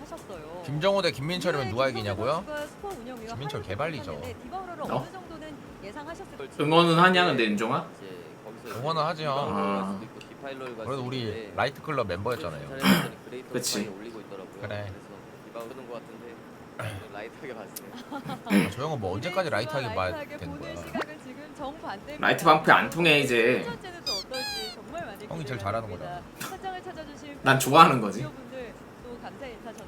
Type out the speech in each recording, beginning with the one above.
하셨어요. 김정호 대 김민철이면 누가 이기냐고요? 김민철 개발리죠. 어? 정도는 예상하셨을 응원은 하냐 근데 윤종아? 응원은 하죠. 아. 그래도 우리 라이트 클럽 멤버였잖아요. 그치. 그래. 라이트하게 봤어요. 아, 저 형은 뭐 언제까지 라이트하게 봐야 되는 거야? 라이트 방패 안 통해 이제 형이 제일 잘하는 거잖아. 난 좋아하는 거지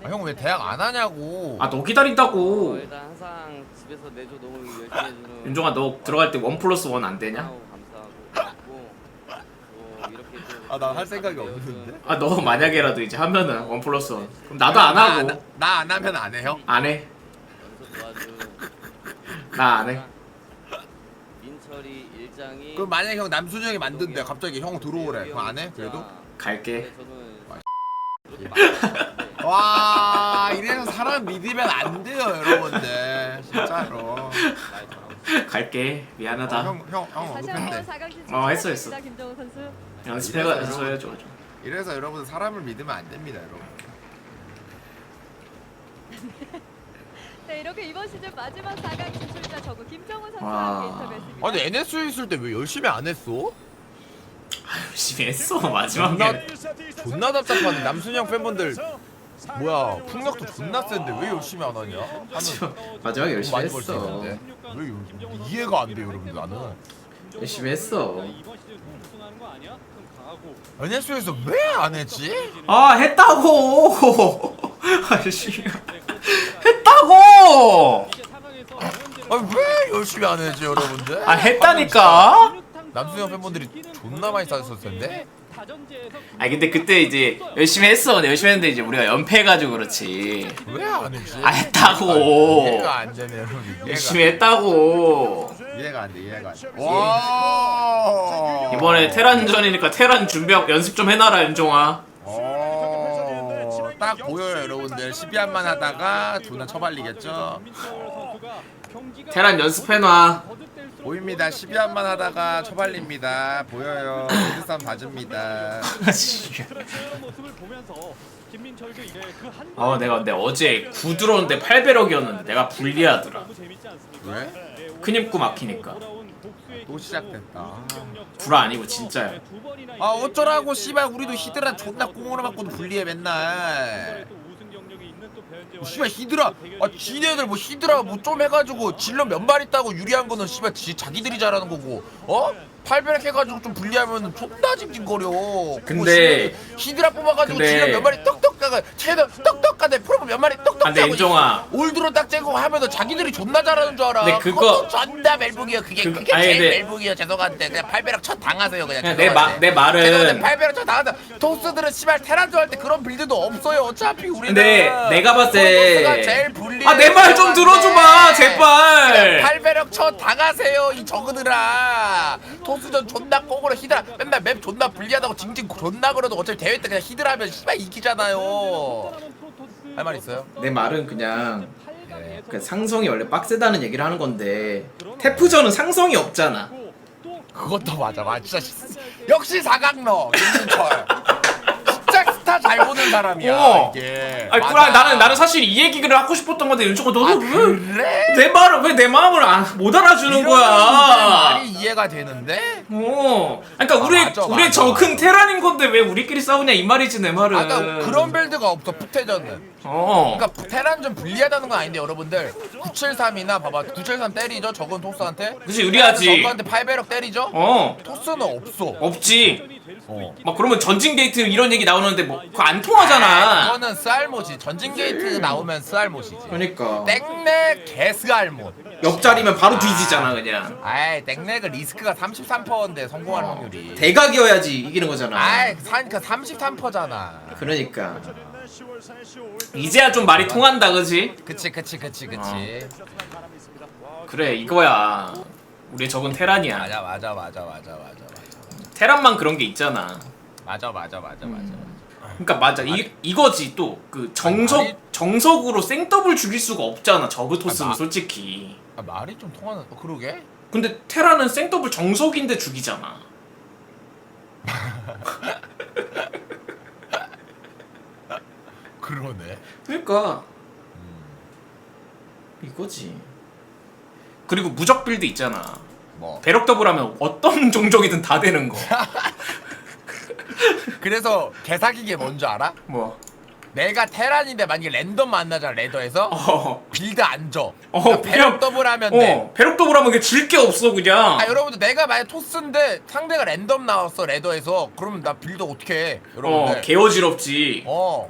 아, 형 왜 대학 안 하냐고. 아너 어, 기다린다고 일단 항상 집에서 내조 너무 열심히 해주는 윤종아 너 들어갈 때 원 플러스 원 안 되냐? 아우, 감사하고 고맙고 또 이렇게 또 아, 난할 생각이 없는데? 아 너 만약에라도 이제 하면은 원 플러스 원 그럼 나도 안 하고 나 안 하면 안 해, 형? 안 해. 연습 도와준 나안 해. 민철이 일장이 그럼 만약에 형 남순이 형이 만든대 갑자기 형 들어오래. 그럼 안 해? 그래도? 갈게. 저는 와 이래서 사람 믿으면 안 돼요 여러분들 진짜로 갈게. 미안하다. 형형형 다시 한번 4강 어, 했어, 했어. 김정우 선수. 연습해가 연습해야죠. 이래서 여러분 사람을 믿으면 안 됩니다 여러분 네 이렇게 이번 시즌 마지막 4강 진출자 저구 김정우 선수와 와. 함께 인터뷰했습니다. 아니 NSU 있을 때 왜 열심히 안 했어? 열심히 했어 마지막에. 존나 답답하네 남순이 형 팬분들 뭐야 풍력도 존나 센데 왜 열심히 안 하냐? 마지막에 열심히 많이 벌수 했어. 있는데 왜 열- 이해가 안 돼요 여러분들 나는 열심히 했어. NSU에서 왜 안 했지? 아 했다고. 아씨. 했다고. 아니 왜 열심히 안 했지 여러분들? 아 했다니까. 남순이 형 팬분들이 존나 많이 쌓였을 텐데 아 근데 그때 이제 열심히 했어. 근데 열심히 했는데 이제 우리가 연패해가지고 그렇지. 왜 안 했지? 아 했다고. 이해가 안 되네 열심히 했다고. 이해가 안 돼, 이해가 안 돼. 와! 이번에 테란전이니까 테란 준비하고 연습 좀 해놔라 윤종아. 어, 딱 보여요, 여러분들. 12한만 하다가 존나 처발리겠죠? 테란 연습해놔. 보입니다. 12한만 하다가 처발립니다. 보여요. 헤드쌈 봐줍니다. 어 내가 근데 어제 9 들어오는데 8배럭이었는데 내가 불리하더라. 왜? 큰 입구 막히니까. 또 시작됐다. 불 아니고 진짜야. 아, 어쩌라고, 씨발. 우리도 히드라 존나 꽁으로 맞고도 불리해, 맨날. 뭐, 씨발, 히드라. 아, 지네들 뭐 히드라 뭐 좀 해가지고 질러 몇 발 있다고 유리한 거는 씨발 지, 자기들이 잘하는 거고, 어? 팔베렉 해가지고 좀 불리하면 존나 징징거려. 근데- 그거 씨, 히드라 뽑아가지고 근데- 질러 몇 마리 떡떡 가가 최대 떡떡 가대 프로브 몇 마리 떡떡 아, 근데 인종아. 올드로 딱 째고 하면은 자기들이 존나 잘하는 줄 알아. 근데 그거- 그것도 존나 멜붕이야. 그게 그- 그 게 아니, 제일 근데- 멜붕이야. 죄송한데 그냥 팔베럭 첫 당하세요 그냥. 그냥 내 죄송한데. 마- 내 말은- 죄송한데 팔베럭 첫 당한다. 토스들은 씨발 테란조 할때 그런 빌드도 없어요. 어차피 우리는. 근데 내가 봤을 때- 제일 불리. 아 내 말 좀 들어줘봐 제발. 첫 당하세요 이 저그들아. 토스전 존나 꼬그러 히드라 맨날 맵 존나 불리하다고 징징 존나 그러도 어차피 대회 때 그냥 히드라 하면 씨발 이기잖아요. 할 말 있어요? 내 말은 그냥 네. 그 상성이 원래 빡세다는 얘기를 하는 건데 태프전은 상성이 없잖아. 그것도 맞아. 맞 진짜 시- 역시 사각러 김민철. 스타 잘 보는 사람이야 어. 이게. 아니 맞아. 그래 나는 나는 사실 이 얘기를 하고 싶었던 건데 윤종아 아, 너는 그래? 왜내 말을 왜 내 마음을 안, 못 알아주는 거야? 말이 이해가 되는데. 어. 그러니까 우리 아, 맞아, 우리 맞아. 적은 테란인 건데 왜 우리끼리 싸우냐 이 말이지 내 말은. 아까 그런 빌드가 없어 푸테전은. 어. 그러니까 테란 좀 불리하다는 건 아닌데 여러분들 973이나 봐봐 973 때리죠 적은 토스한테. 그치, 유리하지. 적한테 8배럭 때리죠. 어. 토스는 없어. 없지. 어. 막 그러면 전진 게이트 이런 얘기 나오는데 뭐 그거 안 통하잖아. 그거는 쌀모지 전진 게이트 나오면 쌀모지지. 그러니까 땡내 개스알못. 옆자리면 바로 뒤지잖아 그냥. 아이 땡렉은 리스크가 33%인데 성공할 확률이 대각이어야지 이기는 거잖아. 아이 사니까 33%잖아 그러니까 이제야 좀 말이 통한다 그지? 그치 그치 그치 그치 그래 이거야. 우리 적은 테란이야. 맞아 맞아 맞아 맞아 맞아 맞아 테란만 그런 게 있잖아. 맞아 맞아 맞아 맞아 그러니까 맞아 이 이거지 또 그 정석 아니, 말이- 정석으로 생더블 죽일 수가 없잖아 저그 토스는 아, 마- 솔직히. 아, 말이 좀 통하는 어, 그러게 근데 테란은 생더블 정석인데 죽이잖아. 그러네. 그러니까 이거지. 그리고 무적 빌드 있잖아. 뭐. 배럭 더블하면 어떤 종족이든 다 되는 거. 그래서 개사기게 뭔줄 알아? 뭐. 내가 테란인데 만약에 랜덤 만나잖아 레더에서 어. 빌드 안 줘. 어, 그러니까 그냥- 배럭 더블 하면 돼. 어. 배럭 더블하면 그냥 질게 없어 그냥. 아 여러분들 내가 만약 토스인데 상대가 랜덤 나왔어 레더에서 그러면 나 빌드 어떻게 해 어, 여러분들 개어지럽지. 어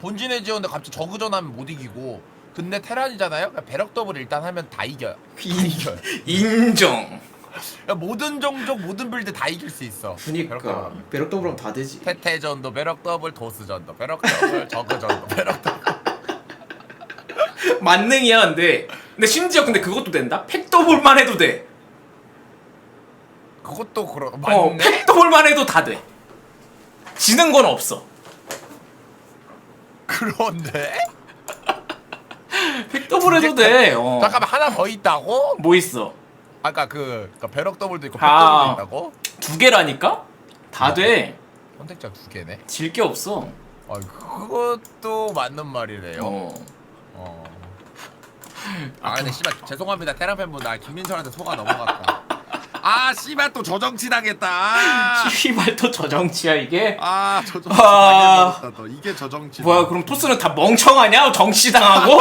본진에 지었는데 갑자기 저그전 하면 못 이기고 근데 테란이잖아요 그러니까 배럭 더블 일단 하면 다 이겨요 다 이겨요 인정. 그러니까 모든 종족 모든 빌드 다 이길 수 있어 더블. 배럭 더블하면 다 되지. 태태전도 배럭 더블 도스전도 배럭 더블 저그전도 배럭 더블 만능이야 근데. 근데 심지어 근데 그것도 된다. 팩 더블만 해도 돼. 그것도 그러 어, 맞네 팩 더블만 해도 다 돼. 지는 건 없어. 그런데 팩 더블 해도 돼. 어. 잠깐만 하나 더 있다고? 뭐 있어? 아까 그 그러니까 배럭 더블도 있고 아. 팩 더블도 있다고? 두 개라니까? 다 돼. 선택자 두 개네 질 게 없어. 아 그것도 맞는 말이네요 어. 어. 아 근데 씨발 죄송합니다 테란 팬분 나 김민철한테 속아 넘어갔다. 아 씨발 또 저정치 당했다. 아, 씨발 또 저정치야 이게? 아 저정치 아. 또 이게 저정치. 뭐야 그럼 토스는 다 멍청하냐? 정치당하고?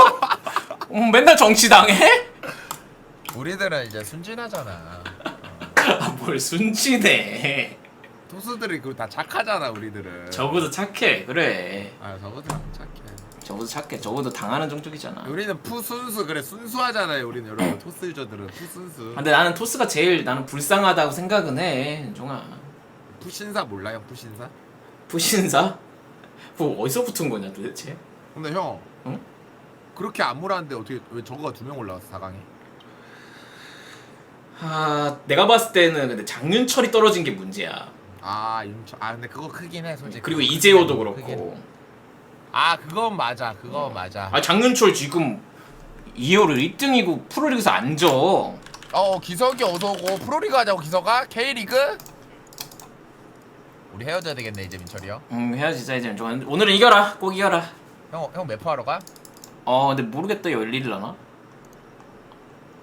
음, 맨날 정치당해? 우리들은 이제 순진하잖아. 아, 뭘 순진해. 토스들이 그다 착하잖아 우리들은. 적어도 착해. 그래. 아 저거들 안 착해. 적어도 착해. 적어도 당하는 종족이잖아. 우리는 푸순수 그래 순수하잖아요 우리는 여러분 토스 유저들은 푸순수. 근데 나는 토스가 제일 나는 불쌍하다고 생각은 해. 종아. 푸신사 몰라요 푸신사? 부신사? 그거 어디서 붙은 거냐 도대체? 근데 형. 응? 그렇게 안 몰았는데 어떻게 왜 저거가 두 명 올라왔어 4강에? 아 내가 봤을 때는 근데 장윤철이 떨어진 게 문제야. 아 윤철 아 근데 그거 크긴 해 솔직히 그리고 이재호도. 그렇고. 아 그건 맞아 그건 맞아 아 장윤철 지금 2호를 1등이고 프로리그에서 안 져. 어 기석이 어서 오고 프로리그 하자고 기석아 K리그 우리 헤어져야 되겠네 이제 민철이 형음 해야지 진짜 이제 좀 오늘은 이겨라 꼭 이겨라. 형, 형 매포 하러 가? 어 근데 모르겠다 열리려나?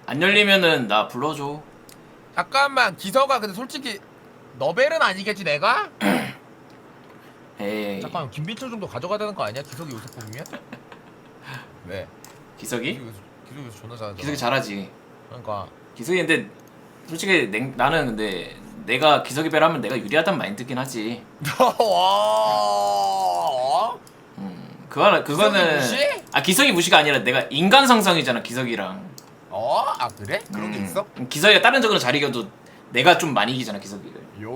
안 열리면은 나 불러줘. 잠깐만 기석아 근데 솔직히 너벨은 아니겠지 내가? 에이 잠깐만 김민철 정도 가져가야 되는 거 아니야? 기석이 요새 뽑으면? 왜? 기석이? 기석이 요새- 기석이 요새 존나 잘하잖아 기석이 잘하지. 그러니까 기석이 근데 솔직히 냉, 나는 근데 내가 기석이 배라면 내가 유리하단 마인드긴 하지. 와 음 그거는 그거는 기석이 무시? 아 기석이 무시가 아니라 내가 인간 상성이잖아 기석이랑. 어? 아 그래? 그런 게 음, 있어? 기석이가 다른 적으로 잘 이겨도 내가 좀 많이 이기잖아 기석이를. 요.